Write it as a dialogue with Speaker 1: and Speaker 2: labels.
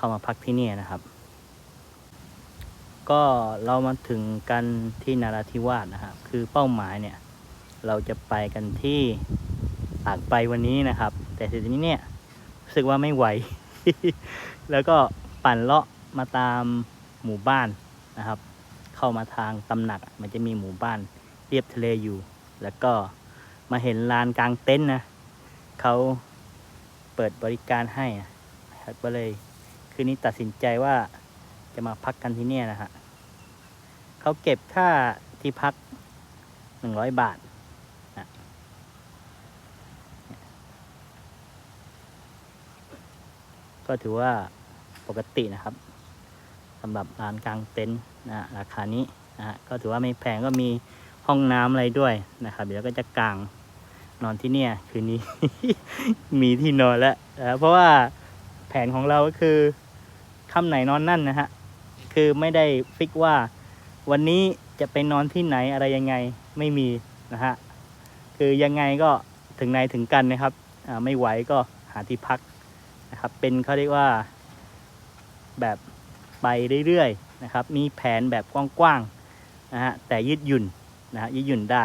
Speaker 1: เข้ามาพักที่นี่นะครับ ก็เรามาถึงกันที่นาราธิวาสนะครับ คือเป้าหมายเนี่ย เราจะไปกันที่ตากไปวันนี้นะครับ แต่ทีนี้เนี่ยรู้สึกว่าไม่ไหว แล้วก็ปั่นเลาะมาตามหมู่บ้านนะครับ เข้ามาทางตำหนักมันจะมีหมู่บ้านเรียบทะเลอยู่ แล้วก็มาเห็นลานกลางเต็นท์นะเขาเปิดบริการให้นะครับก็เลย คืนนี้ตัดสินใจว่าจะมาพักกันที่เนี่ยนะฮะเขาเก็บค่าที่พักหนึ่งร้อยบาทนะก็ถือว่าปกตินะครับสำหรับร้านกลางเต็นท์นะราคานี้นะฮะก็ถือว่าไม่แพงก็มีห้องน้ำอะไรด้วยนะครับ เดี๋ยวก็จะกางนอนที่เนี่ยคืนนี้ มีที่นอนแล้วนะเพราะว่าแผนของเราก็คือ ค่ำไหนนอนนั่นนะฮะ คือไม่ได้ฟิกว่าวันนี้จะไปนอนที่ไหนอะไรยังไงไม่มีนะฮะ คือยังไงก็ถึงไหนถึงกันนะครับ ไม่ไหวก็หาที่พักนะครับ เป็นเขาเรียกว่าแบบไปเรื่อยๆนะครับ มีแผนแบบกว้างๆนะฮะ แต่ยืดหยุ่นนะฮะยืดหยุ่นได้